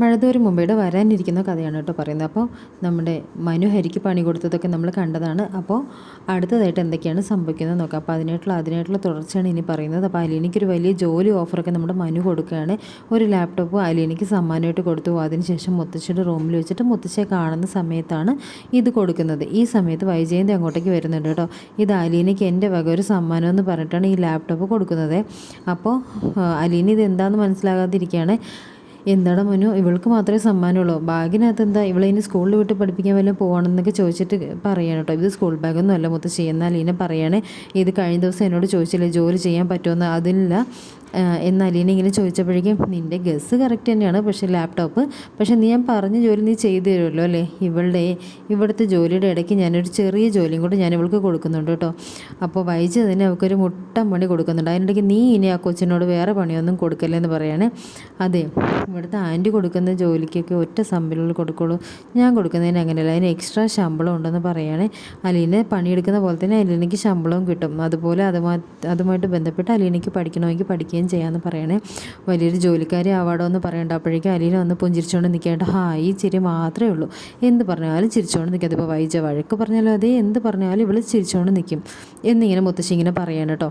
മഴതോരും മുമ്പേട് വരാനിരിക്കുന്ന കഥയാണ് കേട്ടോ പറയുന്നത്. അപ്പോൾ നമ്മുടെ മനു ഹരിക്ക് പണി കൊടുത്തതൊക്കെ നമ്മൾ കണ്ടതാണ്. അപ്പോൾ അടുത്തതായിട്ട് എന്തൊക്കെയാണ് സംഭവിക്കുന്നത് നോക്കാം. അപ്പോൾ അതിനായിട്ടുള്ള അതിനായിട്ടുള്ള തുടർച്ചയാണ് ഇനി പറയുന്നത്. അപ്പോൾ അലീനയ്ക്കൊരു വലിയ ജോലി ഓഫറൊക്കെ നമ്മുടെ മനു കൊടുക്കുകയാണ്. ഒരു ലാപ്ടോപ്പ് അലീനയ്ക്ക് സമ്മാനമായിട്ട് കൊടുത്തു. അതിനുശേഷം മുത്തശ്ശിയുടെ റൂമിൽ വെച്ചിട്ട് മുത്തശ്ശിയെ കാണുന്ന സമയത്താണ് ഇത് കൊടുക്കുന്നത്. ഈ സമയത്ത് വൈജയന്തി അങ്ങോട്ടേക്ക് വരുന്നുണ്ട് കേട്ടോ. ഇത് അലീനയ്ക്ക് എന്റെ വക ഒരു സമ്മാനം എന്ന് പറഞ്ഞിട്ടാണ് ഈ ലാപ്ടോപ്പ് കൊടുക്കുന്നത്. അപ്പോൾ അലീന ഇത് എന്താണെന്ന് മനസ്സിലാകാതിരിക്കുകയാണ്. എന്താണ് മനു ഇവൾക്ക് മാത്രമേ സമ്മാനമുള്ളൂ. ബാഗിനകത്ത് എന്താ ഇവളെ ഇനി സ്കൂളിൽ വിട്ട് പഠിപ്പിക്കാൻ വല്ല പോകണമെന്നൊക്കെ ചോദിച്ചിട്ട് പറയണം കേട്ടോ ഇത് സ്കൂൾ ബാഗൊന്നും അല്ല മുത്തശ്ശി. എന്നാൽ ഇനെ പറയണേ ഇത് കഴിഞ്ഞ ദിവസം എന്നോട് ചോദിച്ചില്ലേ ജോലി ചെയ്യാൻ പറ്റുമെന്ന്? അതില്ല. എന്ന് അലീന ഇങ്ങനെ ചോദിച്ചപ്പോഴേക്കും നിന്റെ ഗസ് കറക്റ്റ് തന്നെയാണ് പക്ഷേ ലാപ്ടോപ്പ്. പക്ഷേ നീ ഞാൻ പറഞ്ഞ ജോലി നീ ചെയ്തു തരുമല്ലോ അല്ലേ? ഇവളുടെ ഇവിടുത്തെ ജോലിയുടെ ഇടയ്ക്ക് ഞാനൊരു ചെറിയ ജോലിയും കൂടെ ഞാൻ ഇവൾക്ക് കൊടുക്കുന്നുണ്ട് കേട്ടോ അപ്പോൾ വൈജതിന് അവൾക്കൊരു മുട്ടം പണി കൊടുക്കുന്നുണ്ട്. അതിനിടയ്ക്ക് നീ ഇനി ആ കൊച്ചിനോട് വേറെ പണിയൊന്നും കൊടുക്കല്ലെന്ന് പറയാണ്. അതെ ഇവിടുത്തെ ആന്റി കൊടുക്കുന്ന ജോലിക്കൊക്കെ ഒറ്റ സംബലങ്ങൾ കൊടുക്കുള്ളൂ. ഞാൻ കൊടുക്കുന്നതിന് അങ്ങനെയല്ല. അതിന് എക്സ്ട്രാ ശമ്പളം ഉണ്ടെന്ന് പറയാണ് അലീന. പണിയെടുക്കുന്ന പോലെ തന്നെ അലീനയ്ക്ക് ശമ്പളവും കിട്ടും. അതുപോലെ അതുമായി അതുമായിട്ട് ബന്ധപ്പെട്ട് അലീനയ്ക്ക് പഠിക്കണമെങ്കിൽ പഠിക്കുകയും ചെയ്യാമെന്ന് പറയണേ. വലിയൊരു ജോലിക്കാരി ആവാടോ എന്ന് പറയണ്ട. അപ്പോഴേക്കും അലീന വന്ന് പുഞ്ചിരിച്ചുകൊണ്ട് നിൽക്കേണ്ട. ഹാ ഈ ചിരി മാത്രമേ ഉള്ളൂ. എന്ത് പറഞ്ഞാലും ചിരിച്ചുകൊണ്ട് നിൽക്കും. അതിപ്പോൾ വൈജ വഴക്ക് പറഞ്ഞാലും അതേ. എന്ത് പറഞ്ഞാലും ഇവൾ ചിരിച്ചുകൊണ്ട് നിൽക്കും എന്നിങ്ങനെ മുത്തശ്ശി ഇങ്ങനെ പറയാണ് കേട്ടോ.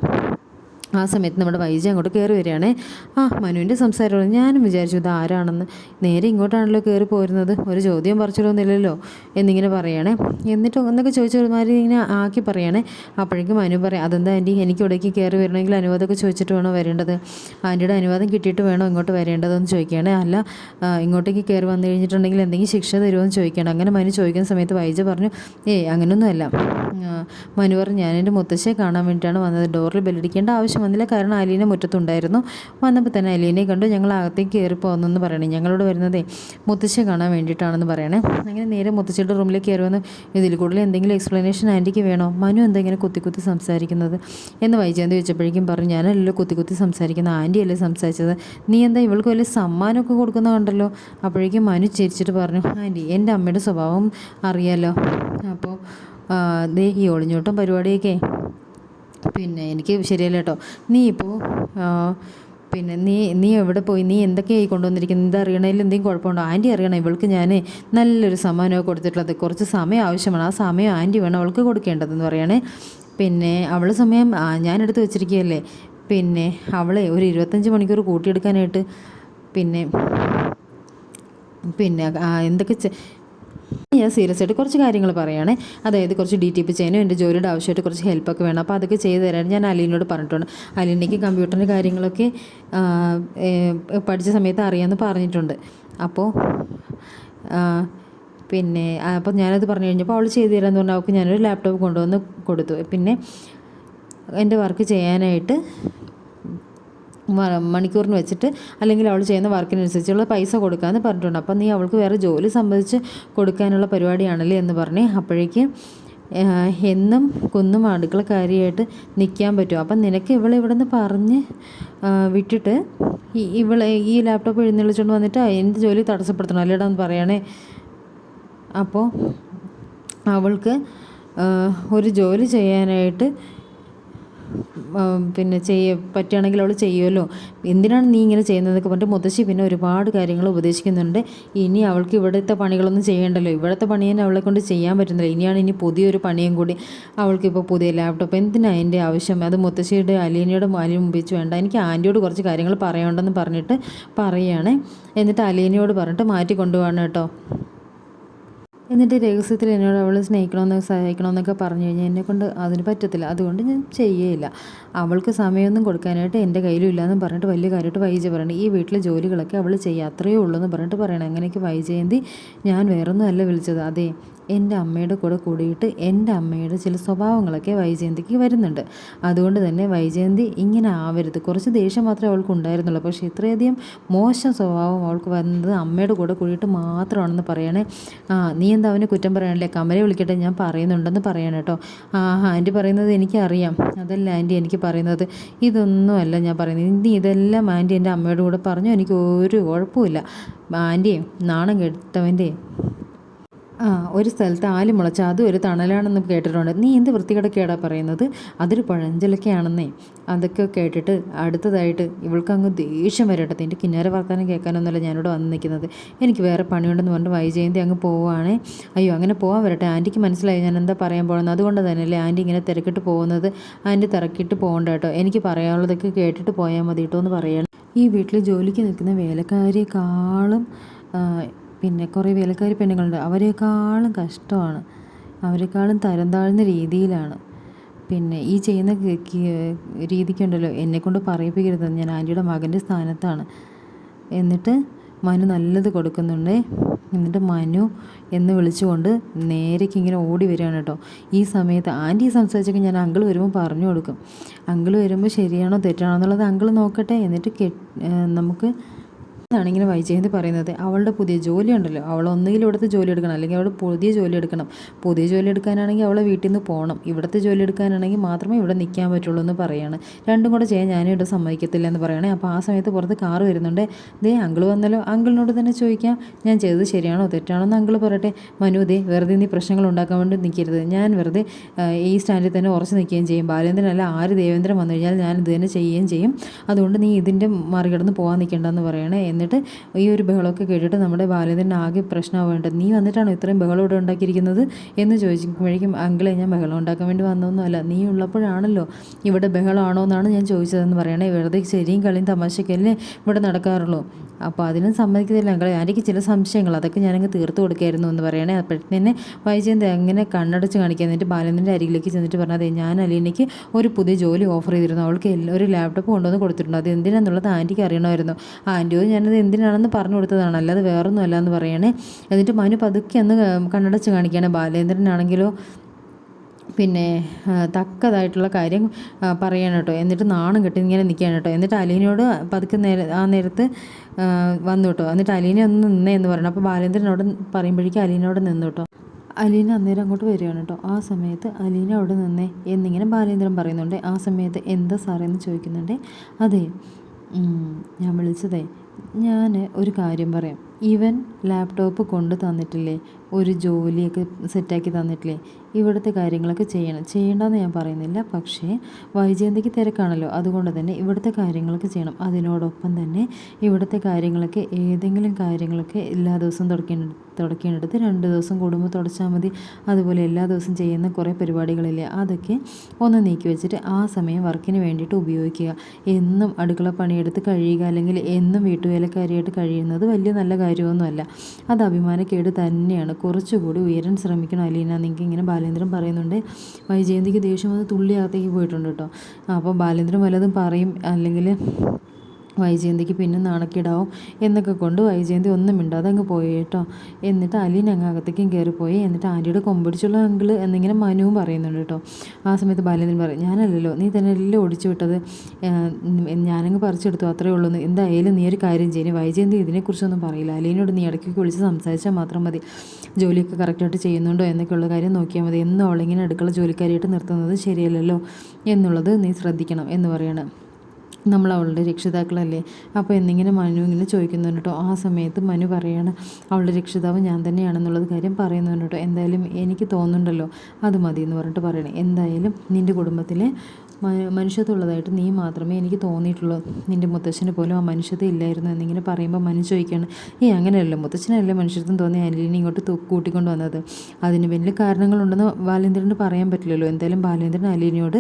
ആ സമയത്ത് നമ്മുടെ വൈജി അങ്ങോട്ട് കയറി വരികയാണേ. ആ മനുവിന്റെ സംസാരമുള്ളൂ ഞാനും വിചാരിച്ചു ഇത് ആരാണെന്ന്. നേരെ ഇങ്ങോട്ടാണല്ലോ കയറി പോരുന്നത്. ഒരു ചോദ്യം പറിച്ചിട്ടൊന്നുമില്ലല്ലോ എന്നിങ്ങനെ പറയണേ. എന്നിട്ട് ഒന്നൊക്കെ ചോദിച്ചൊരുമാതിരി ഇങ്ങനെ ആക്കി പറയണേ. അപ്പോഴേക്കും മനു പറയാം അതെന്താ ആന്റി? എനിക്ക് ഇവിടേക്ക് കയറി വരണമെങ്കിൽ അനുവാദമൊക്കെ ചോദിച്ചിട്ട് വേണോ വരേണ്ടത്? ആന്റിയുടെ അനുവാദം കിട്ടിയിട്ട് വേണോ ഇങ്ങോട്ട് വരേണ്ടതെന്ന് ചോദിക്കുകയാണേ അല്ല ഇങ്ങോട്ടേക്ക് കയറി വന്നു കഴിഞ്ഞിട്ടുണ്ടെങ്കിൽ എന്തെങ്കിലും ശിക്ഷ തരുമോ എന്ന് ചോദിക്കണം. അങ്ങനെ മനു ചോദിക്കുന്ന സമയത്ത് വൈജ പറഞ്ഞു ഏയ് അങ്ങനെയൊന്നുമല്ല മനു പറഞ്ഞു ഞാൻ എന്റെ മുത്തശ്ശിയെ കാണാൻ വേണ്ടിയിട്ടാണ് വന്നത്. ഡോറിൽ ബെല്ലടിക്കേണ്ട ആവശ്യം വന്നില്ല. കാരണം അലീന മുറ്റത്തുണ്ടായിരുന്നു. വന്നപ്പോൾ തന്നെ അലീനെ കണ്ടു. ഞങ്ങൾ അകത്തേക്ക് കയറി പോകുന്നെന്ന് പറയണേ. ഞങ്ങളോട് വരുന്നതേ മുത്തശ്ശിയെ കാണാൻ വേണ്ടിയിട്ടാണെന്ന് പറയണേ. അങ്ങനെ നേരെ മുത്തശ്ശിയുടെ റൂമിലേക്ക് കയറി വന്ന് ഇതിൽ കൂടുതൽ എന്തെങ്കിലും എക്സ്പ്ലനേഷൻ ആന്റിക്ക് വേണോ? മനു എന്താ ഇങ്ങനെ കുത്തി കുത്തി സംസാരിക്കുന്നത്? എന്ന് വൈജയന്തി വെച്ചപ്പോഴേക്കും പറഞ്ഞു ഞാനല്ലോ കുത്തി കുത്തി സംസാരിക്കുന്ന. ആന്റി അല്ലേ സംസാരിച്ചത്. നീ എന്താ ഇവൾക്ക് വലിയ സമ്മാനമൊക്കെ കൊടുക്കുന്ന കണ്ടല്ലോ? അപ്പോഴേക്കും മനു ചിരിച്ചിട്ട് പറഞ്ഞു ആന്റി എന്റെ അമ്മയുടെ സ്വഭാവം അറിയാലോ. അപ്പോൾ ദേ ഈ ഒളിഞ്ഞോട്ടം പരിപാടിയൊക്കെ പിന്നെ എനിക്ക് ശരിയല്ല കേട്ടോ നീ ഇപ്പോൾ പിന്നെ നീ നീ എവിടെ പോയി? നീ എന്തൊക്കെയായി കൊണ്ടുവന്നിരിക്കുന്നത് എന്താ അറിയണതിൽ എന്തെങ്കിലും കുഴപ്പമുണ്ടോ? ആന്റി അറിയണം. ഇവൾക്ക് ഞാൻ നല്ലൊരു സമ്മാനമൊക്കെ കൊടുത്തിട്ടുള്ളത്. കുറച്ച് സമയം ആവശ്യമാണ്. ആ സമയം ആന്റി വേണം അവൾക്ക് കൊടുക്കേണ്ടതെന്ന് പറയണേ. പിന്നെ അവൾ സമയം ഞാൻ ഞാനെടുത്ത് വെച്ചിരിക്കുകയല്ലേ? പിന്നെ അവളെ ഒരു ഇരുപത്തഞ്ച് മണിക്കൂർ കൂട്ടിയെടുക്കാനായിട്ട് പിന്നെ പിന്നെ എന്തൊക്കെ ഞാൻ സീരിയസ് ആയിട്ട് കുറച്ച് കാര്യങ്ങൾ പറയുകയാണ് അതായത് കുറച്ച് ഡി ടി പി ചെയ്യാനും എന്റെ ജോലിയുടെ ആവശ്യമായിട്ട് കുറച്ച് ഹെൽപ്പൊക്കെ വേണം. അപ്പോൾ അതൊക്കെ ചെയ്തു തരാൻ ഞാൻ അലീനോട് പറഞ്ഞിട്ടുണ്ട്. അലീനയ്ക്ക് കമ്പ്യൂട്ടറിന്റെ കാര്യങ്ങളൊക്കെ പഠിച്ച സമയത്ത് അറിയാമെന്ന് പറഞ്ഞിട്ടുണ്ട്. അപ്പോൾ പിന്നെ അപ്പോൾ ഞാനത് പറഞ്ഞു കഴിഞ്ഞപ്പോൾ അവൾ ചെയ്തു തരാമെന്ന് പറഞ്ഞാൽ അവൾക്ക് ഞാനൊരു ലാപ്ടോപ്പ് കൊണ്ടുവന്ന് കൊടുത്തു. പിന്നെ എന്റെ വർക്ക് ചെയ്യാനായിട്ട് മണിക്കൂറിന് വെച്ചിട്ട് അല്ലെങ്കിൽ അവൾ ചെയ്യുന്ന വർക്കിനനുസരിച്ചുള്ള പൈസ കൊടുക്കാമെന്ന് പറഞ്ഞിട്ടുണ്ട്. അപ്പം നീ അവൾക്ക് വേറെ ജോലി സംബന്ധിച്ച് കൊടുക്കാനുള്ള പരിപാടിയാണല്ലേ എന്ന് പറഞ്ഞേ അപ്പോഴേക്ക് എന്നും കുന്നും അടുക്കളക്കാരിയായിട്ട് നിൽക്കാൻ പറ്റും അപ്പം നിനക്ക് ഇവളെ ഇവിടെ നിന്ന് പറഞ്ഞ് വിട്ടിട്ട് ഇവളെ ഈ ലാപ്ടോപ്പ് എഴുന്നള്ളിച്ചുകൊണ്ട് വന്നിട്ട് എന്റെ ജോലി തടസ്സപ്പെടുത്തണം? അല്ലേടാ എന്ന് പറയണേ. അപ്പോൾ അവൾക്ക് ഒരു ജോലി ചെയ്യാനായിട്ട് പിന്നെ ചെയ്യ പറ്റുകയാണെങ്കിൽ അവൾ ചെയ്യുമല്ലോ എന്തിനാണ് നീ ഇങ്ങനെ ചെയ്യുന്നതൊക്കെ പറഞ്ഞിട്ട് മുത്തശ്ശി പിന്നെ ഒരുപാട് കാര്യങ്ങൾ ഉപദേശിക്കുന്നുണ്ട്. ഇനി അവൾക്ക് ഇവിടുത്തെ പണികളൊന്നും ചെയ്യണ്ടല്ലോ. ഇവിടുത്തെ പണി തന്നെ അവളെ കൊണ്ട് ചെയ്യാൻ പറ്റുന്നില്ല. ഇനിയാണ് ഇനി പുതിയൊരു പണിയും കൂടി അവൾക്കിപ്പോൾ പുതിയ ലാപ്ടോപ്പ് എന്തിനാണ് അതിന്റെ ആവശ്യം? അത് മുത്തശ്ശിയുടെ അലീനയുടെ മാലിന്യം ഉപയോഗിച്ച് വേണ്ട. എനിക്ക് ആന്റിയോട് കുറച്ച് കാര്യങ്ങൾ പറയണ്ടെന്ന് പറഞ്ഞിട്ട് പറയുകയാണ് എന്നിട്ട് അലീനയോട് പറഞ്ഞിട്ട് മാറ്റി കൊണ്ടുപോകണം കേട്ടോ. എന്നിട്ട് രഹസ്യത്തിൽ എന്നോട് അവൾ സ്നേഹിക്കണമെന്ന് സഹായിക്കണമെന്നൊക്കെ പറഞ്ഞു കഴിഞ്ഞാൽ എന്നെക്കൊണ്ട് അതിന് പറ്റത്തില്ല. അതുകൊണ്ട് ഞാൻ ചെയ്യേയില്ല. അവൾക്ക് സമയമൊന്നും കൊടുക്കാനായിട്ട് എന്റെ കയ്യിലും ഇല്ലയെന്ന് പറഞ്ഞിട്ട് വലിയ കാര്യമായിട്ട് വൈജ പറയണം. ഈ വീട്ടിലെ ജോലികളൊക്കെ അവൾ ചെയ്യുക അത്രയേ ഉള്ളൂ എന്ന് പറഞ്ഞിട്ട് പറയണം. അങ്ങനെയൊക്കെ വൈജയന്തി ഞാൻ വേറൊന്നും അല്ല വിളിച്ചത്. അതെ എന്റെ അമ്മയുടെ കൂടെ കൂടിയിട്ട് എന്റെ അമ്മയുടെ ചില സ്വഭാവങ്ങളൊക്കെ വൈജയന്തിക്ക് വരുന്നുണ്ട്. അതുകൊണ്ട് തന്നെ വൈജയന്തി ഇങ്ങനെ ആവരുത്. കുറച്ച് ദേഷ്യം മാത്രമേ അവൾക്ക് ഉണ്ടായിരുന്നുള്ളൂ. പക്ഷേ ഇത്രയധികം മോശം സ്വഭാവം അവൾക്ക് വന്നത് അമ്മയുടെ കൂടെ കൂടിയിട്ട് മാത്രമാണെന്ന് പറയണേ. ആ നീ എന്താ അവനെ കുറ്റം പറയണല്ലേ? കമലെ വിളിക്കട്ടെ ഞാൻ പറയുന്നുണ്ടെന്ന് പറയണം കേട്ടോ. ആ ആന്റി പറയുന്നത് എനിക്കറിയാം. അതല്ല ആന്റി എനിക്ക് പറയുന്നത് ഇതൊന്നുമല്ല ഞാൻ പറയുന്നത്. നീ ഇതെല്ലാം ആന്റി എന്റെ അമ്മയുടെ കൂടെ പറഞ്ഞു. എനിക്ക് ഒരു കുഴപ്പമില്ല ആന്റിയെ നാണം കെട്ടവന്റെ ആ ഒരു സ്ഥലത്ത് ആൽ മുളച്ച അതും ഒരു തണലാണെന്ന് കേട്ടിട്ടുണ്ട്. നീ എന്ത് വൃത്തികടക്കേടാ പറയുന്നത്? അതൊരു പഴഞ്ചലക്കയാണെന്നേ അതൊക്കെ കേട്ടിട്ട് അടുത്തതായിട്ട് ഇവൾക്ക് അങ്ങ് ദേഷ്യം വരട്ടെ. നിന്റെ കിന്നാര വർത്താനം കേൾക്കാനൊന്നുമല്ല ഞാനിവിടെ വന്ന് നിൽക്കുന്നത്. എനിക്ക് വേറെ പണിയുണ്ടെന്ന് പറഞ്ഞിട്ട് വൈജയന്തി അങ്ങ് പോവുകയാണേ. അയ്യോ അങ്ങനെ പോകാൻ വരട്ടെ. ആന്റിക്ക് മനസ്സിലായി ഞാൻ എന്താ പറയാൻ പോകുന്നത്. അതുകൊണ്ട് തന്നെയല്ലേ ആന്റി ഇങ്ങനെ തിരക്കിട്ട് പോകുന്നത്. ആന്റി തിരക്കിട്ട് പോകണ്ട കേട്ടോ. എനിക്ക് പറയാനുള്ളതൊക്കെ കേട്ടിട്ട് പോയാൽ മതി കേട്ടോ എന്ന് പറയണം. ഈ വീട്ടിൽ ജോലിക്ക് നിൽക്കുന്ന വേലക്കാരിയേക്കാളും പിന്നെ കുറേ വേലക്കാരി പെണ്ണുങ്ങളുണ്ട്. അവരെക്കാളും കഷ്ടമാണ്. അവരെക്കാളും തരം താഴ്ന്ന രീതിയിലാണ്. പിന്നെ ഈ ചെയ്യുന്ന രീതിക്കുണ്ടല്ലോ എന്നെക്കൊണ്ട് പറയിപ്പിക്കരുത്. ഞാൻ ആന്റിയുടെ മകന്റെ സ്ഥാനത്താണ്. എന്നിട്ട് മനു നല്ലത് കൊടുക്കുന്നുണ്ട്. എന്നിട്ട് മനു എന്ന് വിളിച്ചുകൊണ്ട് നേരേക്ക് ഇങ്ങനെ ഓടി വരികയാണ് കേട്ടോ. ഈ സമയത്ത് ആന്റി സംസാരിച്ചൊക്കെ ഞാൻ അങ്കിൾ വരുമ്പോൾ പറഞ്ഞു കൊടുക്കും. അങ്കിൾ വരുമ്പോൾ ശരിയാണോ തെറ്റാണോ എന്നുള്ളത് അങ്കിൾ നോക്കട്ടെ. എന്നിട്ട് നമുക്ക് എന്നാണ് വൈജയന്തി പറയുന്നത്. അവളുടെ പുതിയ ജോലി ഉണ്ടല്ലോ. അവൾ ഒന്നുകിൽ ഇവിടുത്തെ ജോലി എടുക്കണം. അല്ലെങ്കിൽ അവൾ പുതിയ ജോലി എടുക്കണം. പുതിയ ജോലി എടുക്കാനാണെങ്കിൽ അവളെ വീട്ടിൽ നിന്ന് പോകണം ഇവിടുത്തെ ജോലി എടുക്കാനാണെങ്കിൽ മാത്രമേ ഇവിടെ നിൽക്കാൻ പറ്റുള്ളൂ എന്ന് പറയാണ്. രണ്ടും കൂടെ ചെയ്യാൻ ഞാനും ഇവിടെ സമ്മതിക്കത്തില്ല എന്ന് പറയണേ. അപ്പോൾ ആ സമയത്ത് പുറത്ത് കാർ വരുന്നുണ്ട്. ദേ അങ്കിൾ വന്നല്ലോ. അങ്കിളിനോട് തന്നെ ചോദിക്കാം. ഞാൻ ചെയ്തത് ശരിയാണോ? തെറ്റാണോ എന്ന് അങ്കിൾ പറയട്ടെ. മനു ദേ വെറുതെ നീ പ്രശ്നങ്ങൾ ഉണ്ടാക്കാൻ വേണ്ടി നിൽക്കരുത്. ഞാൻ വെറുതെ ഈ സ്റ്റാൻഡിൽ തന്നെ ഉറച്ച് നിൽക്കുകയും ചെയ്യും. ബാലേന്ദ്രനല്ല ആര് ദേവേന്ദ്രൻ വന്നു കഴിഞ്ഞാൽ ഞാൻ ഇത് തന്നെ ചെയ്യുകയും ചെയ്യും. അതുകൊണ്ട് നീ ഇതിന്റെ മറികടന്ന് പോകാൻ നിൽക്കേണ്ടെന്ന് പറയണേ. എന്നിട്ട് ഈ ഒരു ബഹളമൊക്കെ കേട്ടിട്ട് നമ്മുടെ ബാലതിന്റെ ആകെ പ്രശ്നമാവേണ്ടത് നീ വന്നിട്ടാണോ ഇത്രയും ബഹളം ഇവിടെ ഉണ്ടാക്കിയിരിക്കുന്നത്? എന്ന് ചോദിക്കുമ്പോഴേക്കും അങ്കിളെ ഞാൻ ബഹളം ഉണ്ടാക്കാൻ വേണ്ടി വന്നതൊന്നുമല്ല നീ ഉള്ളപ്പോഴാണല്ലോ ഇവിടെ ബഹളമാണോ എന്നാണ് ഞാൻ ചോദിച്ചതെന്ന് പറയണേ. വെറുതെ ശരിയും കളിയും തമാശക്കല്ലേ ഇവിടെ നടക്കാറുള്ളൂ? അപ്പോൾ അതിനും സമ്മതിക്കത്തില്ല അങ്കിളെ എനിക്ക് ചില സംശയങ്ങൾ അതൊക്കെ ഞാനങ്ങ് തീർത്ത് കൊടുക്കായിരുന്നു എന്ന് പറയണേ. അപ്പോഴത്തേനെ വൈജയന്ത് എങ്ങനെ കണ്ണടച്ച് കാണിക്കാൻ എന്നിട്ട് ബാലേന്ദ്രന്റെ അരികിലേക്ക് ചെന്നിട്ട് പറഞ്ഞാൽ അതെ ഞാൻ അലീനയ്ക്ക് ഒരു പുതിയ ജോലി ഓഫർ ചെയ്തിരുന്നു. അവൾക്ക് ഒരു ലാപ്ടോപ്പ് കൊണ്ടുവന്ന് കൊടുത്തിട്ടുണ്ട്. അത് എന്തിനാന്നുള്ളത് ആന്റിക്ക് അറിയണമായിരുന്നു ആന്റിയോട് ഞാനത് എന്തിനാണെന്ന് പറഞ്ഞു കൊടുത്തതാണ്. അല്ലാതെ വേറൊന്നും അല്ല എന്ന് പറയണേ. എന്നിട്ട് മനു പതുക്കെ അന്ന് കണ്ണടച്ച് കാണിക്കുകയാണ്. ബാലേന്ദ്രനാണെങ്കിലോ പിന്നെ തക്കതായിട്ടുള്ള കാര്യം പറയണം കേട്ടോ. എന്നിട്ട് നാണം കെട്ടി ഇങ്ങനെ നിൽക്കുകയാണ് കേട്ടോ. എന്നിട്ട് അലീനയോട് പതുക്കെ നേരെ ആ നേരത്ത് വന്നു കേട്ടോ. എന്നിട്ട് അലീനെ ഒന്ന് നിന്നേ എന്ന് പറയണം. അപ്പോൾ ബാലേന്ദ്രനോട് പറയുമ്പോഴേക്കും അലീനയോട് നിന്നു കേട്ടോ. അലീന അന്നേരം അങ്ങോട്ട് വരികയാണ് കേട്ടോ. ആ സമയത്ത് അലീന അവിടെ നിന്നേ എന്നിങ്ങനെ ബാലേന്ദ്രൻ പറയുന്നുണ്ട്. ആ സമയത്ത് എന്താ സാറേ എന്ന് ചോദിക്കുന്നുണ്ട്. അതെ ഞാൻ വിളിച്ചതേ ഞാൻ ഒരു കാര്യം പറയാം. ഇവൻ ലാപ്ടോപ്പ് കൊണ്ട് തന്നിട്ടില്ലേ? ഒരു ജോലിയൊക്കെ സെറ്റാക്കി തന്നിട്ടില്ലേ? ഇവിടുത്തെ കാര്യങ്ങളൊക്കെ ചെയ്യണം. ചെയ്യേണ്ടെന്ന് ഞാൻ പറയുന്നില്ല. പക്ഷേ വൈജയന്തിക്ക് തിരക്കാണല്ലോ. അതുകൊണ്ട് തന്നെ ഇവിടുത്തെ കാര്യങ്ങളൊക്കെ ചെയ്യണം. അതിനോടൊപ്പം തന്നെ ഇവിടുത്തെ കാര്യങ്ങളൊക്കെ ഏതെങ്കിലും കാര്യങ്ങളൊക്കെ എല്ലാ ദിവസവും തുടക്കേണ്ട തുടക്കേണ്ടത് രണ്ട് ദിവസം കൂടുമ്പോൾ തുടച്ചാൽ മതി. അതുപോലെ എല്ലാ ദിവസവും ചെയ്യുന്ന കുറേ പരിപാടികളില്ലേ? അതൊക്കെ ഒന്ന് നീക്കി വെച്ചിട്ട് ആ സമയം വർക്കിന് വേണ്ടിയിട്ട് ഉപയോഗിക്കുക. എന്നും അടുക്കള പണിയെടുത്ത് കഴിയുക. അല്ലെങ്കിൽ എന്നും വീട്ടുവേലക്കാരിയായിട്ട് കഴിയുന്നത് വലിയ നല്ല കാര്യമൊന്നുമല്ല. അത് അഭിമാനക്കേട് തന്നെയാണ്. കുറച്ചുകൂടി ഉയരാൻ ശ്രമിക്കണം അലീന. നിങ്ങൾക്ക് ഇങ്ങനെ ബാലേന്ദ്രൻ പറയുന്നുണ്ട്. വൈജയന്തിക്ക് ദേഷ്യം വന്ന് തുള്ളി അകത്തേക്ക് പോയിട്ടുണ്ട് കേട്ടോ. അപ്പോൾ ബാലേന്ദ്രൻ വല്ലതും പറയും. അല്ലെങ്കിൽ വൈജയന്തിക്ക് പിന്നെ നാണക്കേടാവും എന്നൊക്കെ കൊണ്ട് വൈജയന്തി ഒന്നും മിണ്ടാതെ അങ്ങ് പോയി കേട്ടോ. എന്നിട്ട് അലീൻ അങ്ങ് അകത്തേക്കും കയറിപ്പോയി. എന്നിട്ട് ആന്റിയുടെ കൊമ്പടിച്ചുള്ള അങ്കിൾ എന്നിങ്ങനെ മനുവും പറയുന്നുണ്ട് കേട്ടോ. ആ സമയത്ത് ബാലേന്ദ്രൻ പറയും ഞാനല്ലല്ലോ നീ തന്നെ എല്ലാം ഒടിച്ചു വിട്ടത് ഞാനങ്ങ് പറിച്ചെടുത്തു അത്രേ ഉള്ളൂ. എന്തായാലും നീ ഒരു കാര്യം ചെയ്യും. വൈജയന്തി ഇതിനെക്കുറിച്ചൊന്നും പറയില്ല. അലീനോട് നീ ഇടയ്ക്കൊക്കെ വിളിച്ച് സംസാരിച്ചാൽ മാത്രം മതി. ജോലിയൊക്കെ കറക്റ്റായിട്ട് ചെയ്യുന്നുണ്ടോ എന്നൊക്കെയുള്ള കാര്യം നോക്കിയാൽ മതി. എന്നും അവളിങ്ങനെ അടുക്കള ജോലിക്കാരിയായിട്ട് നിർത്തുന്നത് ശരിയല്ലല്ലോ എന്നുള്ളത് നീ ശ്രദ്ധിക്കണം എന്ന് പറയണം. നമ്മൾ അവളുടെ രക്ഷിതാക്കളല്ലേ? അപ്പോൾ എന്നിങ്ങനെ മനു ഇങ്ങനെ ചോദിക്കുന്നുണ്ട് കേട്ടോ. ആ സമയത്ത് മനു പറയാണ് അവളുടെ രക്ഷിതാവ് ഞാൻ തന്നെയാണെന്നുള്ളത് കാര്യം പറയുന്നുണ്ട് കേട്ടോ. എന്തായാലും എനിക്ക് തോന്നുന്നുണ്ടല്ലോ. അത് മതി എന്ന് പറഞ്ഞിട്ട് പറയണേ. എന്തായാലും നിന്റെ കുടുംബത്തിലെ മനുഷ്യത്വമുള്ളതായിട്ട് നീ മാത്രമേ എനിക്ക് തോന്നിയിട്ടുള്ളൂ. നിന്റെ മുത്തച്ഛന് പോലും ആ മനുഷ്യത്വം ഇല്ലായിരുന്നു എന്നിങ്ങനെ പറയുമ്പോൾ മനു ചോദിക്കുകയാണ് ഈ അങ്ങനെയല്ലോ. മുത്തച്ഛനല്ലേ മനുഷ്യത്വം തോന്നി അനിലിനെ ഇങ്ങോട്ട് കൂട്ടിക്കൊണ്ട് വന്നത്. അതിന് വലിയ കാരണങ്ങളുണ്ടെന്ന് ബാലേന്ദ്രന് പറയാൻ പറ്റില്ലല്ലോ. എന്തായാലും ബാലേന്ദ്രൻ അലിനിയോട്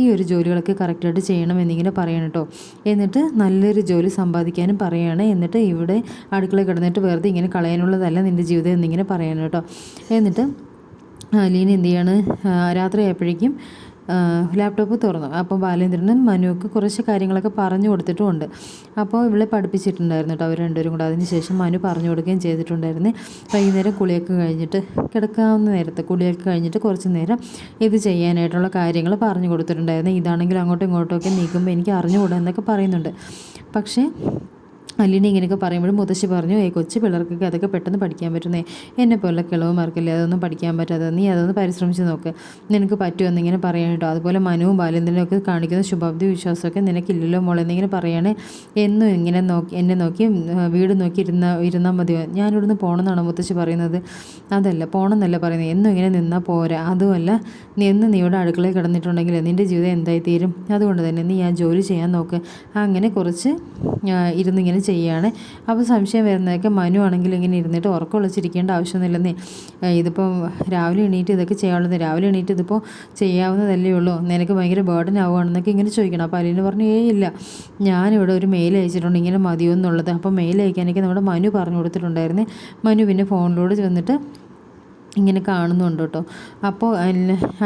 ഈ ഒരു ജോലികളൊക്കെ കറക്റ്റായിട്ട് ചെയ്യണം എന്നിങ്ങനെ പറയണം കേട്ടോ എന്നിട്ട് നല്ലൊരു ജോലി സമ്പാദിക്കാനും പറയുകയാണ് എന്നിട്ട് ഇവിടെ അടുക്കള കിടന്നിട്ട് വെറുതെ ഇങ്ങനെ കളയാനുള്ളതല്ല നിന്റെ ജീവിതം എന്നിങ്ങനെ പറയണം കേട്ടോ എന്നിട്ട് അലീന എന്ത് ചെയ്യാണ്? രാത്രി ആയപ്പോഴേക്കും ലാപ്ടോപ്പ് തുറന്നു. അപ്പോൾ ബാലേന്ദ്രനും മനുവൊക്കെ കുറച്ച് കാര്യങ്ങളൊക്കെ പറഞ്ഞു കൊടുത്തിട്ടുമുണ്ട്. അപ്പോൾ ഇവളെ പഠിപ്പിച്ചിട്ടുണ്ടായിരുന്നു കേട്ടോ അവർ രണ്ടുപേരും കൂടെ. അതിനുശേഷം മനു പറഞ്ഞു കൊടുക്കുകയും ചെയ്തിട്ടുണ്ടായിരുന്നു. വൈകുന്നേരം കുളിയൊക്കെ കഴിഞ്ഞിട്ട് കിടക്കാവുന്ന നേരത്തെ കുളിയൊക്കെ കഴിഞ്ഞിട്ട് കുറച്ച് നേരം ഇത് ചെയ്യാനായിട്ടുള്ള കാര്യങ്ങൾ പറഞ്ഞു കൊടുത്തിട്ടുണ്ടായിരുന്നു. ഇതാണെങ്കിൽ അങ്ങോട്ടും ഇങ്ങോട്ടും ഒക്കെ നീക്കുമ്പോൾ എനിക്ക് അറിഞ്ഞുകൂടാ എന്നൊക്കെ പറയുന്നുണ്ട്. പക്ഷേ അലീന ഇങ്ങനെയൊക്കെ പറയുമ്പോഴും മുത്തശ്ശി പറഞ്ഞു ഏ കൊച്ചു പിള്ളേർക്കൊക്കെ അതൊക്കെ പെട്ടെന്ന് പഠിക്കാൻ പറ്റുന്നേ. എന്നെ പോലെ കിളവന്മാർക്കല്ലേ അതൊന്നും പഠിക്കാൻ പറ്റാതെ. നീ അതൊന്ന് പരിശ്രമിച്ച് നോക്ക്. നിനക്ക് പറ്റുമെന്ന് ഇങ്ങനെ പറയാൻ കേട്ടോ. അതുപോലെ മനുവും ബാലേന്ദ്രനൊക്കെ കാണിക്കുന്ന ശുഭാബ്ദി വിശ്വാസമൊക്കെ നിനക്കില്ലല്ലോ മോളെ എന്നിങ്ങനെ പറയാണ്. എന്നും ഇങ്ങനെ നോക്കി എന്നെ നോക്കി വീട് നോക്കി ഇരുന്ന ഇരുന്നാൽ മതിയോ? ഞാനിവിടുന്ന് പോകണമെന്നാണ് മുത്തശ്ശി പറയുന്നത്? അതല്ല പോകണമെന്നല്ല പറയുന്നത്. എന്നും ഇങ്ങനെ നിന്നാൽ പോരാ. അതുമല്ല നീ എന്ന് നീ ഇവിടെ അടുക്കളയിൽ കിടന്നിട്ടുണ്ടെങ്കിൽ നിന്റെ ജീവിതം എന്തായി തീരും അതുകൊണ്ട് തന്നെ നീ ആ ജോലി ചെയ്യാൻ നോക്ക്. അങ്ങനെ കുറച്ച് ഇരുന്നിങ്ങനെ ചെയ്യുകയാണ് അപ്പോൾ സംശയം വരുന്നതൊക്കെ മനു ആണെങ്കിൽ ഇങ്ങനെ ഇരുന്നിട്ട് ഉറക്കം വിളിച്ചിരിക്കേണ്ട ആവശ്യമൊന്നുമില്ലെന്നേ. ഇതിപ്പോൾ രാവിലെ എണീറ്റ് ഇതൊക്കെ ചെയ്യാനുള്ളത് രാവിലെ എണീറ്റ് ഇതിപ്പോൾ ചെയ്യാവുന്നതല്ലേ ഉള്ളൂ. നിനക്ക് ഭയങ്കര ബേർഡൻ ആവുകയാണെന്നൊക്കെ ഇങ്ങനെ ചോദിക്കണം. അപ്പോൾ അലീന പറഞ്ഞു ഏ ഇല്ല. ഞാനിവിടെ ഒരു മെയിൽ അയച്ചിട്ടുണ്ട്. ഇങ്ങനെ മതിയോ എന്നുള്ളത്. അപ്പോൾ മെയിൽ അയക്കാനൊക്കെ നമ്മുടെ മനു പറഞ്ഞു കൊടുത്തിട്ടുണ്ടായിരുന്നേ മനു പിന്നെ ഫോണിലൂടെ വന്നിട്ട് ഇങ്ങനെ കാണുന്നുണ്ട് കേട്ടോ. അപ്പോൾ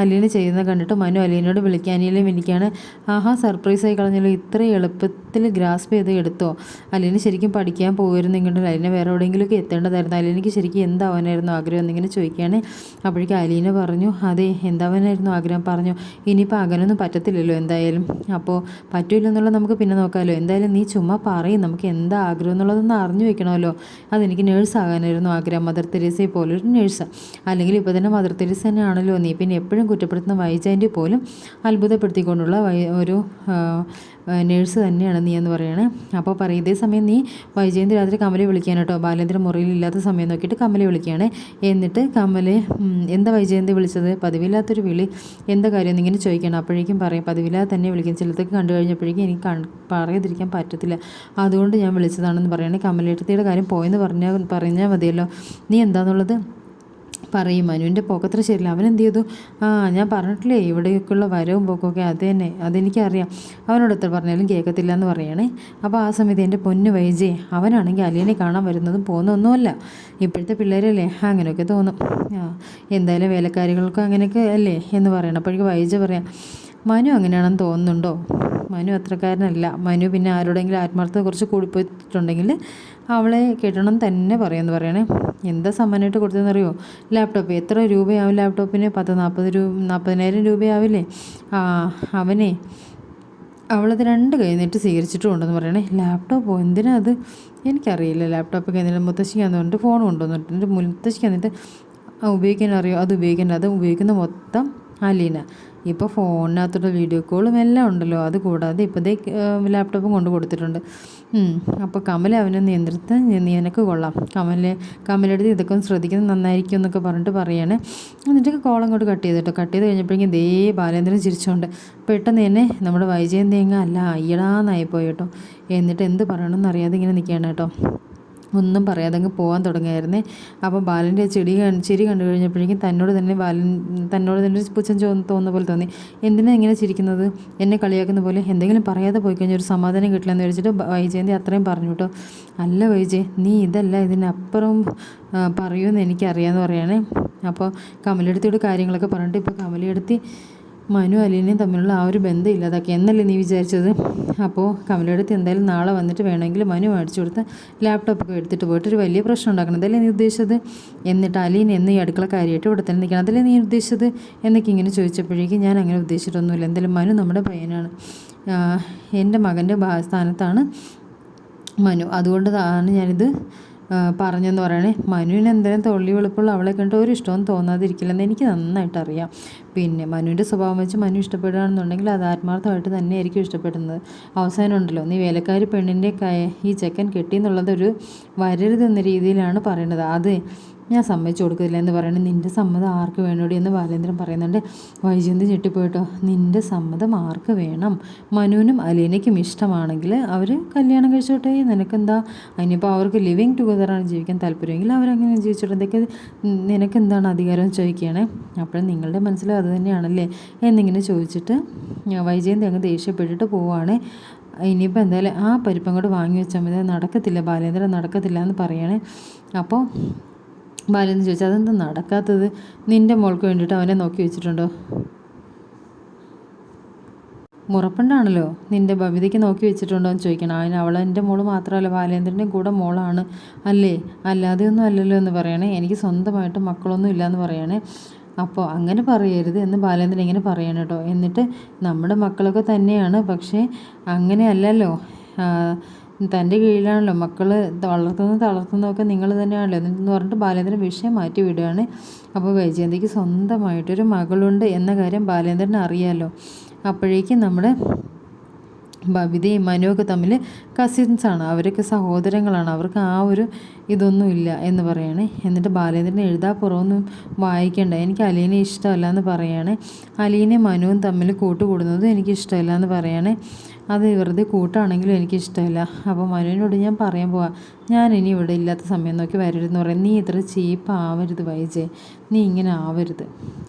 അലീന ചെയ്യുന്നത് കണ്ടിട്ട് മനു അലീനോട് വിളിക്കാനിലും എനിക്കാണ് ആഹാ സർപ്രൈസ് ആയി കളഞ്ഞല്ലോ. ഇത്ര എളുപ്പത്തിൽ ഗ്രാസ്പ് ചെയ്ത് എടുത്തോ? അലീന ശരിക്കും പഠിക്കാൻ പോകുമായിരുന്നെങ്കിൽ അലീന വേറെ എവിടെയെങ്കിലുമൊക്കെ എത്തേണ്ടതായിരുന്നു. അലീനയ്ക്ക് ശരിക്കും എന്താവാനായിരുന്നു ആഗ്രഹം എന്നിങ്ങനെ ചോദിക്കുകയാണ്. അപ്പോഴേക്കും അലീന പറഞ്ഞു അതെ എന്താവാനായിരുന്നു ആഗ്രഹം? പറഞ്ഞു ഇനിയിപ്പോൾ അകനൊന്നും പറ്റത്തില്ലല്ലോ എന്തായാലും. അപ്പോൾ പറ്റില്ലെന്നുള്ളത് നമുക്ക് പിന്നെ നോക്കാമല്ലോ എന്തായാലും നീ ചുമ്മാ പറയും. നമുക്ക് എന്താ ആഗ്രഹം എന്നുള്ളതൊന്ന് അറിഞ്ഞു വെക്കണമല്ലോ. അതെനിക്ക് നേഴ്സ് ആകാനായിരുന്നു ആഗ്രഹം. മദർ തെരേസയെ പോലൊരു നേഴ്സ് അല്ലെങ്കിൽ ഇപ്പോൾ തന്നെ മദർ തെരേസ തന്നെയാണല്ലോ നീ പിന്നെ എപ്പോഴും കുറ്റപ്പെടുത്തുന്ന വൈജയന്റെ പോലും അത്ഭുതപ്പെടുത്തിക്കൊണ്ടുള്ള ഒരു നേഴ്സ് തന്നെയാണ് നീ എന്ന് പറയണേ. അപ്പോൾ പറയും ഇതേ സമയം നീ വൈജയന്തി രാത്രി കമലെ വിളിക്കാൻ കേട്ടോ. ബാലേന്ദ്ര മുറിയിലില്ലാത്ത സമയം നോക്കിയിട്ട് കമലെ വിളിക്കുകയാണ്. എന്നിട്ട് കമലെ എന്താ വൈജയന്തി വിളിച്ചത്? പതിവില്ലാത്തൊരു വിളി. എന്താ കാര്യം? എന്നിങ്ങനെ ചോദിക്കണം. അപ്പോഴേക്കും പറയും പതിവില്ലാതെ തന്നെ വിളിക്കും. ചിലതൊക്കെ കണ്ടു കഴിഞ്ഞപ്പോഴേക്കും എനിക്ക് പറയാതിരിക്കാൻ പറ്റത്തില്ല. അതുകൊണ്ട് ഞാൻ വിളിച്ചതാണെന്ന് പറയണേ. കമലേട്ടത്തിയുടെ കാര്യം പോയെന്ന് പറഞ്ഞാൽ പറഞ്ഞാൽ മതിയല്ലോ. നീ എന്താണെന്നുള്ളത് പറയും. മനുവിന്റെ പോക്കത്ര ശരിയില്ല അവൻ എന്ത് ചെയ്തു? ആ ഞാൻ പറഞ്ഞിട്ടില്ലേ ഇവിടേക്കുള്ള വരവും പോക്കൊക്കെ അത് തന്നെ. അതെനിക്കറിയാം. അവനോട് എത്ര പറഞ്ഞാലും കേൾക്കത്തില്ല എന്ന് പറയണേ. അപ്പോൾ ആ സമയത്ത് എന്റെ പൊന്ന് വൈജേ അവനാണെങ്കിൽ അലീനെ കാണാൻ വരുന്നതും പോകുന്നൊന്നുമല്ല. ഇപ്പോഴത്തെ പിള്ളേരല്ലേ അങ്ങനെയൊക്കെ തോന്നും. ആ എന്തായാലും വേലക്കാരികൾക്കും അങ്ങനെയൊക്കെ അല്ലേ എന്ന് പറയണം. അപ്പോഴേക്കും വൈജ പറയാം മനു അങ്ങനെയാണെന്ന് തോന്നുന്നുണ്ടോ? മനു അത്രക്കാരനല്ല. മനു പിന്നെ ആരോടെങ്കിലും ആത്മാർത്ഥത കുറച്ച് കൂടിപ്പോയിട്ടുണ്ടെങ്കിൽ അവളെ കെട്ടണം തന്നെ പറയുമെന്ന് പറയണേ എന്താ സമ്മാനമായിട്ട് കൊടുത്തതെന്നറിയോ? ലാപ്ടോപ്പ്. എത്ര രൂപയാവും ലാപ്ടോപ്പിന്? പത്ത് നാൽപ്പത് രൂപ നാൽപ്പതിനായിരം രൂപയാവില്ലേ? അവനെ അവളത് രണ്ട് കൈ നീട്ട് സ്വീകരിച്ചിട്ടും ഉണ്ടെന്ന് പറയണേ. ലാപ്ടോപ്പോ? എന്തിനാ അത്? എനിക്കറിയില്ല. ലാപ്ടോപ്പ് എന്തിനാ മുത്തശ്ശിക്ക് അതുകൊണ്ട് ഫോൺ കൊണ്ടുവന്നിട്ടുണ്ട്. മുത്തശ്ശിക്ക് എന്നിട്ട് ഉപയോഗിക്കാൻ അറിയോ? അത് ഉപയോഗിക്കേണ്ട. അത് ഉപയോഗിക്കുന്ന മൊത്തം അലീന. ഇപ്പോൾ ഫോണിനകത്തോട്ട് വീഡിയോ കോളും എല്ലാം ഉണ്ടല്ലോ. അത് കൂടാതെ ഇപ്പോഴത്തെ ലാപ്ടോപ്പും കൊണ്ട് കൊടുത്തിട്ടുണ്ട്. അപ്പോൾ കമൽ അവനെ നിയന്ത്രിത്ത് നിനക്ക് കൊള്ളാം. കമൽ കമലെടുത്ത് ഇതൊക്കെ ഒന്ന് ശ്രദ്ധിക്കുന്നത് നന്നായിരിക്കും എന്നൊക്കെ പറഞ്ഞിട്ട് പറയാണ്. എന്നിട്ട് കോളം അങ്ങോട്ട് കട്ട് ചെയ്തിട്ടോ കട്ട്. ചെയ്ത് കഴിഞ്ഞപ്പോഴേക്കും ദേ ബാലേന്ദ്രൻ ചിരിച്ചുകൊണ്ട് പെട്ടെന്ന് തന്നെ നമ്മുടെ വൈജയൻ തേങ്ങ അല്ല അയ്യടാന്നായിപ്പോയി കേട്ടോ. എന്നിട്ട് എന്ത് പറയണമെന്ന് അറിയാതെ ഇങ്ങനെ നിൽക്കുകയാണ് കേട്ടോ. ഒന്നും പറയാതെ അങ്ങ് പോകാൻ തുടങ്ങിയായിരുന്നേ. അപ്പോൾ ബാലന്റെ ചെടി ചിരി കണ്ടു കഴിഞ്ഞപ്പോഴേക്കും തന്നോട് തന്നെ ബാലൻ തന്നോട് തന്നെ പുച്ഛം തോന്നുന്ന പോലെ തോന്നി. എന്തിനാ ഇങ്ങനെ ചിരിക്കുന്നത്? എന്നെ കളിയാക്കുന്ന പോലെ എന്തെങ്കിലും പറയാതെ പോയി കഴിഞ്ഞാൽ ഒരു സമാധാനം കിട്ടില്ല എന്ന് വെച്ചിട്ട് വൈജയന്തി അത്രയും പറഞ്ഞു കേട്ടോ. അല്ല വൈജയ് നീ ഇതല്ല ഇതിനപ്പുറം പറയുമെന്ന് എനിക്കറിയാമെന്ന് പറയണേ. അപ്പോൾ കമലെടുത്തിയുടെ കാര്യങ്ങളൊക്കെ പറഞ്ഞിട്ട് ഇപ്പോൾ കമലെടുത്തി മനു അലീനയും തമ്മിലുള്ള ആ ഒരു ബന്ധം ഇല്ലാതാക്കി. എന്നല്ലേ നീ വിചാരിച്ചത്? അപ്പോൾ കമലടുത്ത് എന്തായാലും നാളെ വന്നിട്ട് വേണമെങ്കിൽ മനു മേടിച്ചു കൊടുത്ത് ലാപ്ടോപ്പൊക്കെ എടുത്തിട്ട് പോയിട്ട് ഒരു വലിയ പ്രശ്നം ഉണ്ടാക്കണം. അതല്ലേ നീ ഉദ്ദേശിച്ചത്? എന്നിട്ട് അലീൻ എന്ന് ഈ അടുക്കള കാര്യമായിട്ട് ഇവിടെ തന്നെ നിൽക്കണം. അതല്ലേ നീ ഉദ്ദേശിച്ചത്? എന്നൊക്കെ ഇങ്ങനെ ചോദിച്ചപ്പോഴേക്കും ഞാൻ അങ്ങനെ ഉദ്ദേശിച്ചിട്ടൊന്നുമില്ല. എന്തായാലും മനു നമ്മുടെ പയ്യനാണ്. എന്റെ മകന്റെ സ്ഥാനത്താണ് മനു. അതുകൊണ്ടാണ് ഞാനിത് പറഞ്ഞെന്ന് പറയണേ മനുവിന് എന്തായാലും തൊള്ളി വെളുപ്പുള്ള അവളെ കണ്ട് ഒരു ഇഷ്ടവും തോന്നാതിരിക്കില്ലെന്ന് എനിക്ക് നന്നായിട്ട് അറിയാം. പിന്നെ മനുവിന്റെ സ്വഭാവം വെച്ച് മനു ഇഷ്ടപ്പെടുകയാണെന്നുണ്ടെങ്കിൽ അത് ആത്മാർത്ഥമായിട്ട് തന്നെയായിരിക്കും ഇഷ്ടപ്പെടുന്നത്. അവസാനം ഉണ്ടല്ലോ നീ വേലക്കാരി പെണ്ണിന്റെ ഈ ചെക്കൻ കെട്ടി എന്നുള്ളത് ഒരു വരരുതെന്ന രീതിയിലാണ് പറയേണ്ടത് അത് ഞാൻ സമ്മതിച്ചു കൊടുക്കില്ല എന്ന് പറയുന്നത് നിന്റെ സമ്മതം ആർക്ക് വേണോടി എന്ന് ബാലേന്ദ്രൻ പറയുന്നുണ്ട്. വൈജയന്തി ഞെട്ടിപ്പോയിട്ടോ? നിന്റെ സമ്മതം ആർക്ക് വേണം? മനുവിനും അലീനയ്ക്കും ഇഷ്ടമാണെങ്കിൽ അവർ കല്യാണം കഴിച്ചോട്ടെ. നിനക്കെന്താ? അതിനിപ്പോൾ അവർക്ക് ലിവിങ് ടുഗദറാണ് ജീവിക്കാൻ താല്പര്യമെങ്കിൽ അവരങ്ങനെ ജീവിച്ചോട്ടെ. എന്തൊക്കെ? നിനക്കെന്താണ് അധികാരം ചോദിക്കുകയാണ് അപ്പോഴും നിങ്ങളുടെ മനസ്സിൽ അത് തന്നെയാണല്ലേ? എന്നിങ്ങനെ ചോദിച്ചിട്ട് വൈജയന്തി അങ്ങ് ദേഷ്യപ്പെട്ടിട്ട് പോവുകയാണ് ഇനിയിപ്പോൾ എന്തായാലും ആ പരിപ്പം കൂടെ വാങ്ങി വെച്ചാൽ മതി. നടക്കത്തില്ല. ബാലേന്ദ്രൻ നടക്കത്തില്ല എന്ന് പറയണേ. അപ്പോൾ ബാലെന്ന് ചോദിച്ചാൽ അതെന്താ നടക്കാത്തത്? നിന്റെ മോൾക്ക് വേണ്ടിയിട്ട് അവനെ നോക്കി വെച്ചിട്ടുണ്ടോ? മുറപ്പണ്ടാണല്ലോ നിന്റെ ബബിതയ്ക്ക് നോക്കി വെച്ചിട്ടുണ്ടോ? എന്ന് ചോദിക്കണം. അതിന് അവൾ എന്റെ മോൾ മാത്രമല്ല ബാലേന്ദ്രന്റെ കൂടെ മോളാണ്. അല്ലേ? അല്ലാതെ ഒന്നും അല്ലല്ലോ എന്ന് പറയണേ. എനിക്ക് സ്വന്തമായിട്ട് മക്കളൊന്നും ഇല്ല എന്ന് പറയണേ. അപ്പോൾ അങ്ങനെ പറയരുത് എന്ന് ബാലേന്ദ്രൻ ഇങ്ങനെ പറയണം കേട്ടോ. എന്നിട്ട് നമ്മുടെ മക്കളൊക്കെ തന്നെയാണ്. പക്ഷേ അങ്ങനെ അല്ലല്ലോ തന്റെ കീഴിലാണല്ലോ മക്കൾ വളർത്തുന്ന തളർത്തുന്നതൊക്കെ നിങ്ങൾ തന്നെയാണല്ലോ. എന്ന് പറഞ്ഞിട്ട് ബാലേന്ദ്രൻ വിഷയം മാറ്റി വിടുകയാണ്. അപ്പോൾ വൈജയന്തിക്ക് സ്വന്തമായിട്ടൊരു മകളുണ്ട് എന്ന കാര്യം ബാലേന്ദ്രൻ അറിയാമല്ലോ അപ്പോഴേക്കും നമ്മുടെ ബബിതയും മനുവൊക്കെ തമ്മിൽ കസിൻസാണ് അവരൊക്കെ സഹോദരങ്ങളാണ്. അവർക്ക് ആ ഒരു ഇതൊന്നുമില്ല എന്ന് പറയാണ്. എന്നിട്ട് ബാലേന്ദ്രൻ എഴുതാപ്പുറമൊന്നും വായിക്കേണ്ട. എനിക്ക് അലീനെ ഇഷ്ടമല്ല എന്ന് പറയാണ്. അലീനെ മനുവും തമ്മിൽ കൂട്ടുകൂടുന്നതും എനിക്ക് ഇഷ്ടമല്ല എന്ന് പറയാണ്. അത് വെറുതെ കൂട്ടാണെങ്കിലും എനിക്കിഷ്ടമില്ല. അപ്പോൾ മനുവിനോട് ഞാൻ പറയാൻ പോവാ ഞാൻ ഇനി ഇവിടെ ഇല്ലാത്ത സമയം നോക്കി വരരുതെന്ന് പറയാം. നീ ഇത്ര ചീപ്പ് ആവരുത് വൈജയ് നീ ഇങ്ങനെ ആവരുത്.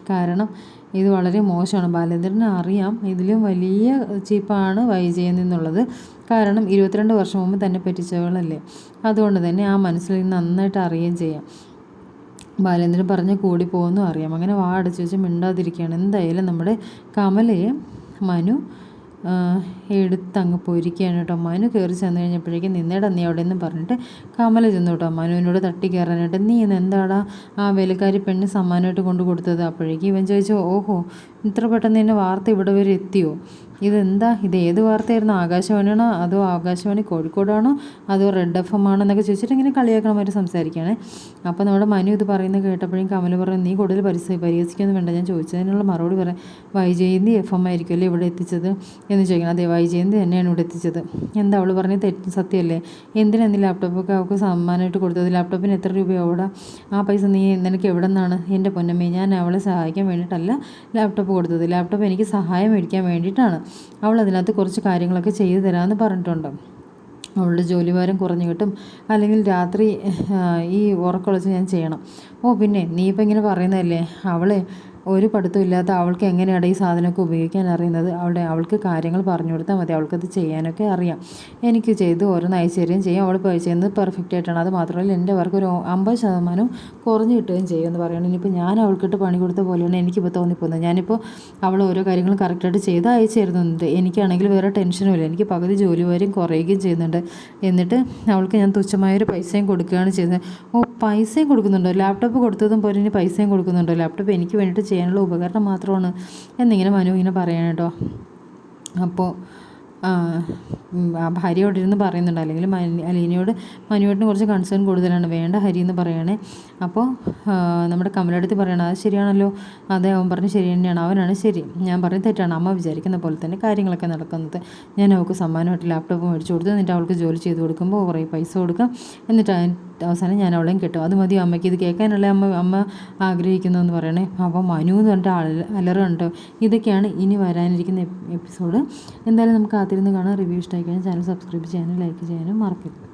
കാരണം ഇത് വളരെ മോശമാണ്. ബാലേന്ദ്രന് അറിയാം. ഇതിലും വലിയ ചീപ്പാണ് വൈജയൻ എന്നുള്ളത്. കാരണം ഇരുപത്തിരണ്ട് വർഷം മുമ്പ് തന്നെ പറ്റിച്ചവളല്ലേ. അതുകൊണ്ട് തന്നെ ആ മനസ്സിൽ നന്നായിട്ട് അറിയുകയും ചെയ്യാം. ബാലേന്ദ്രൻ പറഞ്ഞ് കൂടി പോകുന്നു. അറിയാം. അങ്ങനെ വാ അടച്ചു വെച്ച് മിണ്ടാതിരിക്കുകയാണ്. എന്തായാലും നമ്മുടെ കമലയെ മനു എടുത്തങ്ങ് പൊരിക്കുകയാണ് കേട്ടോ. മനു കയറി ചെന്ന് കഴിഞ്ഞപ്പോഴേക്കും നിന്നേടാ നീ അവിടെ നിന്ന് പറഞ്ഞിട്ട് കമല ചെന്നു കേട്ടോ. മനുവിനോട് തട്ടി കയറാനായിട്ട് നീ ഇന്ന് എന്താടാ ആ വേലക്കാരി പെണ്ണ് സമ്മാനമായിട്ട് കൊണ്ടു കൊടുത്തത്? അപ്പോഴേക്കും ഇവൻ ചോദിച്ചു ഓഹോ ഇത്ര പെട്ടെന്ന് എന്നെ വാർത്ത ഇവിടെ വരെ എത്തിയോ? ഇതെന്താ? ഇത് ഏത് വാർത്തയായിരുന്നു? ആകാശവാണിയാണോ? അതോ ആകാശവാണി കോഴിക്കോടാണോ? അതോ റെഡ് എഫ് എം ആണോ എന്നൊക്കെ ചോദിച്ചിട്ട് ഇങ്ങനെ കളിയാക്കണമായിട്ട് സംസാരിക്കുകയാണ്. അപ്പോൾ നമ്മുടെ മനു ഇത് പറയുന്നത് കേട്ടപ്പോഴും കമൽ പറഞ്ഞു നീ കൂടുതൽ പരിസ പരിഹസിക്കൊന്നും വേണ്ട. ഞാൻ ചോദിച്ചതിനുള്ള മറുപടി പറയാം. വൈജയന്തി എഫ് എം ആയിരിക്കും അല്ലേ ഇവിടെ എത്തിച്ചത്? എന്ന് ചോദിക്കണം. അതെ വൈജയന്തി തന്നെയാണ് ഇവിടെ എത്തിച്ചത്. എന്താ അവൾ പറഞ്ഞത് തെറ്റ് സത്യമല്ലേ? എന്തിനാ നീ ലാപ്ടോപ്പൊക്കെ അവൾക്ക് സമ്മാനമായിട്ട് കൊടുത്തത്? ലാപ്ടോപ്പിന് എത്ര രൂപയാവൂടാ? ആ പൈസ നീ നിനക്ക് എവിടെ നിന്നാണ് എന്റെ പൊന്നമ്മേ ഞാൻ അവളെ സഹായിക്കാൻ വേണ്ടിയിട്ടല്ല ലാപ്ടോപ്പ് കൊടുത്തത്. ലാപ്ടോപ്പ് എനിക്ക് സഹായം മേടിക്കാൻ വേണ്ടിയിട്ടാണ്. അവൾ അതിനകത്ത് കുറച്ച് കാര്യങ്ങളൊക്കെ ചെയ്തു തരാമെന്ന് പറഞ്ഞിട്ടുണ്ട്. അവളുടെ ജോലിഭാരം കുറഞ്ഞു കിട്ടും അല്ലെങ്കിൽ രാത്രി ഈ ഉറക്കൊളച്ച് ഞാൻ ചെയ്യണം. ഓ പിന്നെ നീ ഇപ്പം ഇങ്ങനെ പറയുന്നതല്ലേ? അവളെ ഒരു പഠിത്തം ഇല്ലാത്ത അവൾക്ക് എങ്ങനെയാണ് ഈ സാധനമൊക്കെ ഉപയോഗിക്കാൻ അറിയുന്നത്? അവളുടെ അവൾക്ക് കാര്യങ്ങൾ പറഞ്ഞു കൊടുത്താൽ മതി. അവൾക്കത് ചെയ്യാനൊക്കെ അറിയാം. എനിക്ക് ചെയ്ത് ഓരോന്ന് ഐശ്വര്യം ചെയ്യും. അവൾ ചെയ്യുന്നത് പെർഫെക്റ്റ് ആയിട്ടാണ്. അത് മാത്രമല്ല എന്റെ വർക്ക് ഒരു അമ്പത് ശതമാനം കുറഞ്ഞു കിട്ടുകയും ചെയ്യും എന്ന് ഇപ്പോൾ ഞാൻ അവൾക്കിട്ട് പണി കൊടുത്ത പോലെയാണ് എനിക്കിപ്പോൾ തോന്നിപ്പോകുന്നത്. ഞാനിപ്പോൾ അവൾ ഓരോ കാര്യങ്ങളും കറക്റ്റായിട്ട് ചെയ്ത് അയച്ചു തരുന്നുണ്ട്. എനിക്കാണെങ്കിൽ വേറെ ടെൻഷനും ഇല്ല. എനിക്ക് പകുതി ജോലി വരെയും കുറയുകയും ചെയ്യുന്നുണ്ട്. എന്നിട്ട് അവൾക്ക് ഞാൻ തുച്ഛമായൊരു പൈസയും കൊടുക്കുകയാണ് ചെയ്യുന്നത്. ഓ പൈസയും കൊടുക്കുന്നുണ്ടോ? ലാപ്ടോപ്പ് കൊടുത്തതും പോലെ ഇനി പൈസയും കൊടുക്കുന്നുണ്ടോ? ലാപ്ടോപ്പ് എനിക്ക് വേണ്ടിയിട്ട് ചെയ്യാനുള്ള ഉപകരണം മാത്രമാണ് എന്നിങ്ങനെ മനു ഇങ്ങനെ പറയണം കേട്ടോ. അപ്പോൾ ഇരുന്ന് പറയുന്നുണ്ട്. അല്ലെങ്കിൽ അലീനയോട് മനുവേട്ടിന് കുറച്ച് കൺസേൺ കൂടുതലാണ്. വേണ്ട ഹരി എന്ന് പറയണേ. അപ്പോൾ നമ്മുടെ കമലടുത്ത് പറയണം അത് ശരിയാണല്ലോ. അതെ അവൻ പറഞ്ഞ് ശരി തന്നെയാണ്. അവനാണ് ശരി. ഞാൻ പറഞ്ഞ് തെറ്റാണ്. അമ്മ വിചാരിക്കുന്ന പോലെ തന്നെ കാര്യങ്ങളൊക്കെ നടക്കുന്നത്. ഞാൻ അവൾക്ക് സമ്മാനമായിട്ട് ലാപ്ടോപ്പ് മേടിച്ചു കൊടുത്തു എന്നിട്ട് അവൾക്ക് ജോലി ചെയ്ത് കൊടുക്കുമ്പോൾ കുറേ പൈസ കൊടുക്കാം. എന്നിട്ട് അവസാനം ഞാൻ അവളെയും കിട്ടും. അത് മതി അമ്മയ്ക്ക്. ഇത് കേൾക്കാനല്ലേ അമ്മ അമ്മ ആഗ്രഹിക്കുന്നതെന്ന് പറയണേ. അപ്പോൾ മനു എന്ന് പറഞ്ഞിട്ട് അല അലറുണ്ട്. ഇതൊക്കെയാണ് ഇനി വരാനിരിക്കുന്ന എപ്പിസോഡ്. എന്തായാലും നമുക്ക് കാത്തിരുന്ന് കാണാം. റിവ്യൂ ഇഷ്ടമായി കഴിഞ്ഞാൽ ചാനൽ സബ്സ്ക്രൈബ് ചെയ്യാനും ലൈക്ക് ചെയ്യാനും മറക്കരുത്.